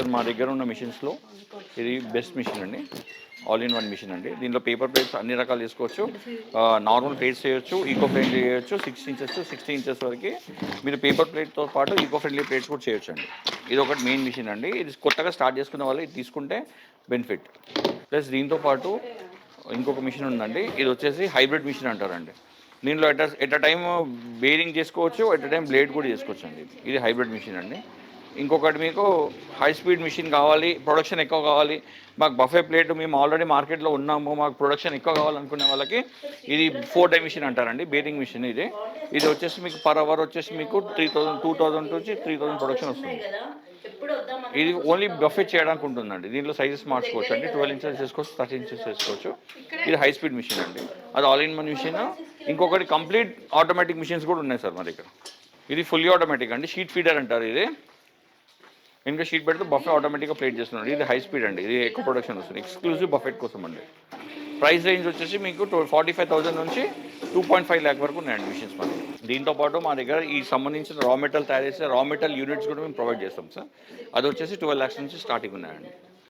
Sir మా దగ్గర ఉన్న మిషన్స్లో ఇది బెస్ట్ మిషన్ అండి. ఆల్ ఇన్ వన్ మిషన్ అండి. దీనిలో పేపర్ ప్లేట్స్ అన్ని రకాలు తీసుకోవచ్చు. నార్మల్ ప్లేట్స్ చేయొచ్చు ఈకో ఫ్రెండ్లీ చేయొచ్చు సిక్స్ ఇంచెస్ సిక్స్టీ ఇంచెస్ వరకు మీరు పేపర్ ప్లేట్తో పాటు ఈకో ఫ్రెండ్లీ ప్లేట్స్ కూడా చేయొచ్చు అండి ఇది ఒకటి మెయిన్ మిషన్ అండి. ఇది కొత్తగా స్టార్ట్ చేసుకున్న వాళ్ళు ఇది తీసుకుంటే బెనిఫిట్ ప్లస్ దీంతో పాటు ఇంకొక మిషన్ ఉందండి. ఇది వచ్చేసి హైబ్రిడ్ మిషన్ అంటారండి. దీనిలో at at a time bearing చేసుకోవచ్చు ఎట్ అ టైం బ్లేడ్ కూడా చేసుకోవచ్చు అండి ఇది హైబ్రిడ్ మిషన్ అండి. ఇంకొకటి మీకు హై స్పీడ్ మిషన్ కావాలి ప్రొడక్షన్ ఎక్కువ కావాలి. మాకు బఫే ప్లేట్ మేము ఆల్రెడీ మార్కెట్లో ఉన్నాము మాకు ప్రొడక్షన్ ఎక్కువ కావాలనుకునే వాళ్ళకి ఇది ఫోర్ డై మిషన్ అంటారండి బేరింగ్ మిషన్ ఇది. ఇది వచ్చేసి మీకు పర్ అవర్ వచ్చేసి మీకు త్రీ థౌసండ్ టూ థౌసండ్ నుంచి త్రీ థౌజండ్ ప్రొడక్షన్ వస్తుంది. ఇది ఓన్లీ బఫే చేయడానికి ఉంటుందండి. దీంట్లో సైజెస్ మార్చుకోవచ్చు అండి. ట్వెల్వ్ ఇంచెస్ చేసుకోవచ్చు థర్టీ ఇంచెస్ చేసుకోవచ్చు. ఇది హై స్పీడ్ మిషన్ అండి. అది ఆల్ ఇన్ వన్ మిషన్ ఇంకొకటి కంప్లీట్ ఆటోమేటిక్ మిషన్స్ కూడా ఉన్నాయి సార్ మా దగ్గర. ఇది ఫుల్లీ ఆటోమేటిక్ అండి. షీట్ ఫీడర్ అంటారు ఇది. ఇంకా షీట్ పెడితే బఫే ఆటోమేటిక్గా ప్లేట్ చేస్తున్నాడు. ఇది హై స్పీడ్ అండి. ఇది ఎక్కువ ప్రొడక్షన్ వస్తుంది. ఎక్స్క్లూజివ్ బఫెట్ కోసం అండి. ప్రైస్ రేంజ్ వచ్చేసి మీకు ఫార్టీ ఫైవ్ థౌసండ్ నుంచి టూ పాయింట్ ఫైవ్ ల్యాక్ వరకు ఉన్నాయండి మిషన్స్ మన దీంతో పాటు మా దగ్గర ఈ సంబంధించిన రా మెటల్ తయారు చేసే రా మెటల్ యూనిట్స్ కూడా మేము ప్రొవైడ్ చేస్తాం సార్ అది వచ్చేసి ట్వెల్వ్ ల్యాక్స్ నుంచి స్టార్టింగ్ ఉన్నాయండి.